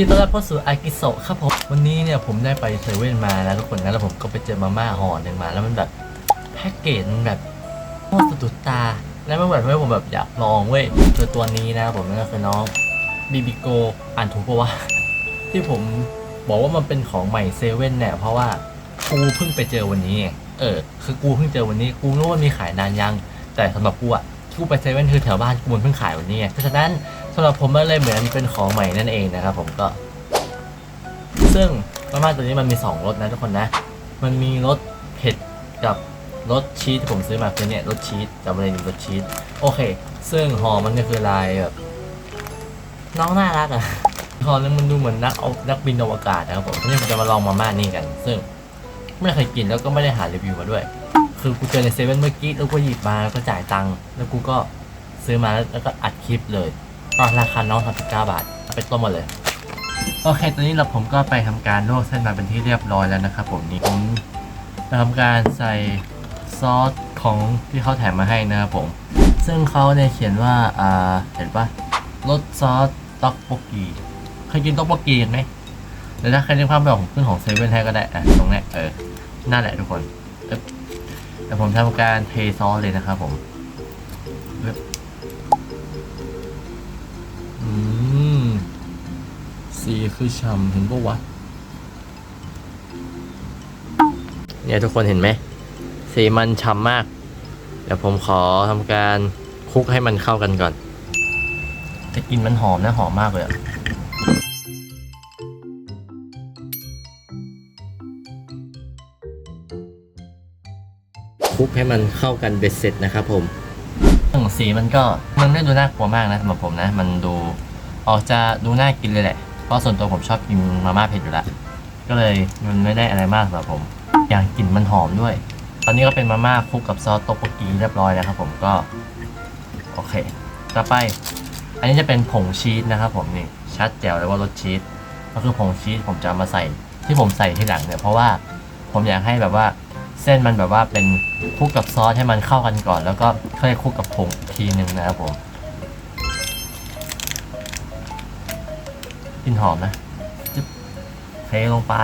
ยินดีต้อนรับเข้าสู่อากิโซะครับผมวันนี้เนี่ยผมได้ไปเซเว่นมาแล้วทุกคนนะแล้วผมก็ไปเจอมาม่าห่อหนึ่งมา แล้วมันแบบแพ็กเกจมันแบบโคตรสะดุดตา แล้วมันแบบให้ผมแบบอยากลองเว้ยคือตัวนี้นะผมนั่นก็คือน้องบีบิโกอ่านถูกปะวะที่ผมบอกว่ามันเป็นของใหม่เซเว่นเนี่ยเพราะว่ากูเพิ่งไปเจอวันนี้เออคือกูเพิ่งเจอวันนี้กูรู้ว่ามีขายนานยัง แต่สำหรับกูอะที่กูไปเซเว่นคือแถวบ้านกูมันเพิ่งขายวันนี้ไงเพราะฉะนั้น สำหรับผมมันเลยเหมือนเป็นของใหม่นั่นเองนะครับผมก็ ซึ่งมาม่าตัวนี้มันมี2รสนะทุกคนนะ มันมีรสเผ็ดกับรสชีสที่ผมซื้อมาคือเนี่ยรสชีสจำเลยรสชีสโอเค ซึ่งห่อมันก็คือลายแบบน้องน่ารักอะห่อนึงมันดูเหมือนนักเอานักบินอวกาศนะครับผมทีนี้ผมจะมาลองมาม่านี่กัน ซึ่งไม่เคยกินแล้วก็ไม่ได้หารีวิวมาด้วย คือกูเจอในเซเว่นเมื่อกี้แล้วก็หยิบมาแล้วก็จ่ายตังค์แล้วกูก็ซื้อมาแล้วก็อัดคลิปเลย ก็ราคาน้อง39บาทเอาไปต้มมาเลย โอเค ตอนนี้เราผมก็ไปทำการลวกเส้นมาเป็นที่เรียบร้อยแล้วนะครับผมนี่ผมจะทำการใส่ซอสของที่เขาแถมมาให้นะครับผม ซึ่งเขาเนี่ยเขียนว่า อ่า เห็นปะรสซอสต็อกโปกีเคยกินต็อกโปกีกันไหมเดี๋ยวถ้าใครนึกภาพไม่ออกผมขึ้นของเซเว่นให้ก็ได้ อะ ตรงนี้เออ นั่นแหละทุกคนเอ๊บเดี๋ยวผมทำการเทซอสเลยนะครับผม สีคือฉ่ำเห็นปะวะ เนี่ยทุกคนเห็นไหมสีมันฉ่ำมาก เดี๋ยวผมขอทำการคลุกให้มันเข้ากันก่อน แต่กลินมันหอมนะหอมมากเลยอะคลุกให้มันเข้ากันเบ็ดเสร็จนะครับผมเรื่องสีมันก็มันไม่ได้ดูน่ากลัวมากนะสำหรับผมนะ มันดูออกจะดูน่ากินเลยแหละ เพราะส่วนตัวผมชอบกินมาม่าเผ็ดอยู่แล้ว ก็เลยมันไม่ได้อะไรมากสำหรับผม อย่างกลิ่นมันหอมด้วย ตอนนี้ก็เป็นมาม่าคลุกกับซอสโตโปกีเรียบร้อยแล้วครับผมก็โอเค ต่อไป อันนี้จะเป็นผงชีสนะครับผมนี่ชัดแจ๋วเลยว่ารสชีสก็คือผงชีสผมจะมาใส่ที่ผมใส่ที่หลังเนี่ยเพราะว่าผมอยากให้แบบว่าเส้นมันแบบว่าเป็นคลุกกับซอสให้มันเข้ากันก่อน แล้วก็ค่อยคลุกกับผงทีหนึ่งนะครับผม กลิ่นหอมนะจึ๊บเทลงไป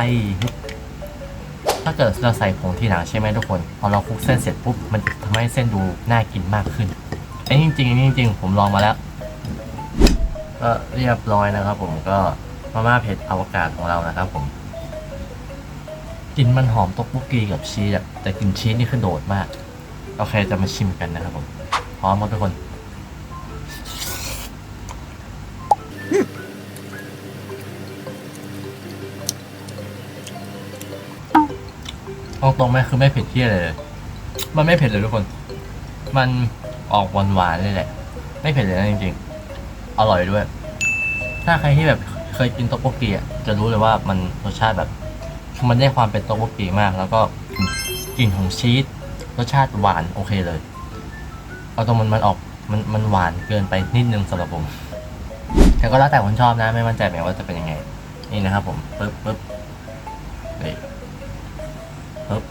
ถ้าเกิดเราใส่ผงทีหลังใช่ไหมทุกคน พอเราคลุกเส้นเสร็จปุ๊บ มันจะทำให้เส้นดูน่ากินมากขึ้นอันนี้จริงๆอันนี้จริงผมลองมาแล้ว ก็เรียบร้อยนะครับ ผมก็มาม่าเผ็ดอวกาศของเรานะครับผมกลิ่นมันหอมตกบุกีกับชีสแต่กลิ่นชีสนี่คือโดดมาก โอเคจะมาชิมกันนะครับผม พร้อมหมดทุกคน ตรงไหมคือไม่เผ็ดเที่ยเลย มันไม่เผ็ดเลยทุกคน มันออกหวานๆเลยแหละ ไม่เผ็ดเลยนะจริงๆ อร่อยด้วย ถ้าใครที่แบบเคยกินโต๊ะโบกีอะจะรู้เลยว่ามันรสชาติแบบ มันได้ความเป็นโต๊ะโบกีมาก แล้วก็กลิ่นของชีสรสชาติหวานโอเคเลย เอาตรงมันมันออกมันมันหวานเกินไปนิดนึงสำหรับผมแต่ก็แล้วแต่คนชอบนะ ไม่มั่นใจเหมือนว่าจะเป็นยังไง นี่นะครับผมปึ๊บปึ๊บ นี่ปึ๊บ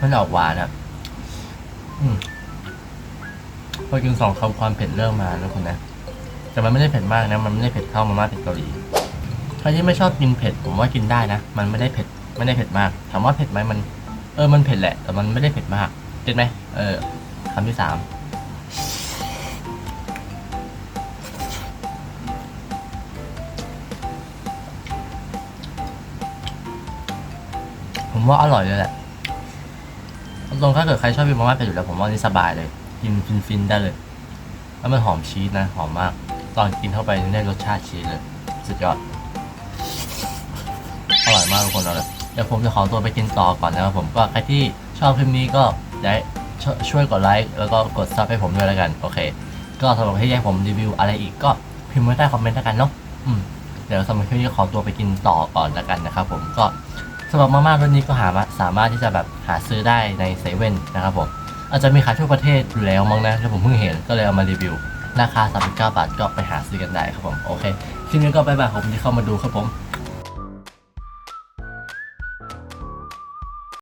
มันออกหวานอะอพอกินสองคำความเผ็ดเริ่มมาแล้วคุณนะ แต่มันไม่ได้เผ็ดมากนะ มันไม่ได้เผ็ดเท่ามาม่าเผ็ดเกาหลีใครที่ไม่ชอบกินเผ็ดผมว่ากินได้นะ มันไม่ได้เผ็ด ไม่ได้เผ็ดมาก ถามว่าเผ็ดไหมมัน เออ มันเผ็ดแหละ แต่มันไม่ได้เผ็ดมากเจ็ดไหม เออคำที่สาม ผมว่าอร่อยเลยแหละตรงถ้าเกิดใครชอบกินมาม่าเผ็ดอยู่แล้วผมว่านี่สบายเลย กินฟินๆได้เลย แล้วมันหอมชีสนะ หอมมาก ตอนกินเข้าไปได้รสชาติชีสเลย สุดยอด อร่อยมากทุกคนเลยเดี๋ยวผมจะขอตัวไปกินต่อก่อนนะครับผมก็ใครที่ชอบคลิปนี้ก็ได้ชช่วยกดไลค์แล้วก็กดซับให้ผมด้วยแล้วกัน โอเค ก็สำหรับที่อยากให้ผมรีวิวอะไรอีกก็พิมพ์ไว้ใต้คอมเมนต์แล้วกันเนาะเดี๋ยวสำหรับคลิปนี้ขอตัวไปกินต่อก่อนแล้วกันนะครับผมก็ สำหรับมาม่ารสนี้ก็หาสามารถที่จะแบบหาซื้อได้ในเซเว่นนะครับผมอาจจะมีขายทั่วประเทศอยู่แล้วมั้งนะที่ผมเพิ่งเห็นก็เลยเอามารีวิว ราคา 39 บาทก็ไปหาซื้อกันได้ครับผม โอเคคลิปนี้ก็ไปบายผมที่เข้ามาดูครับผม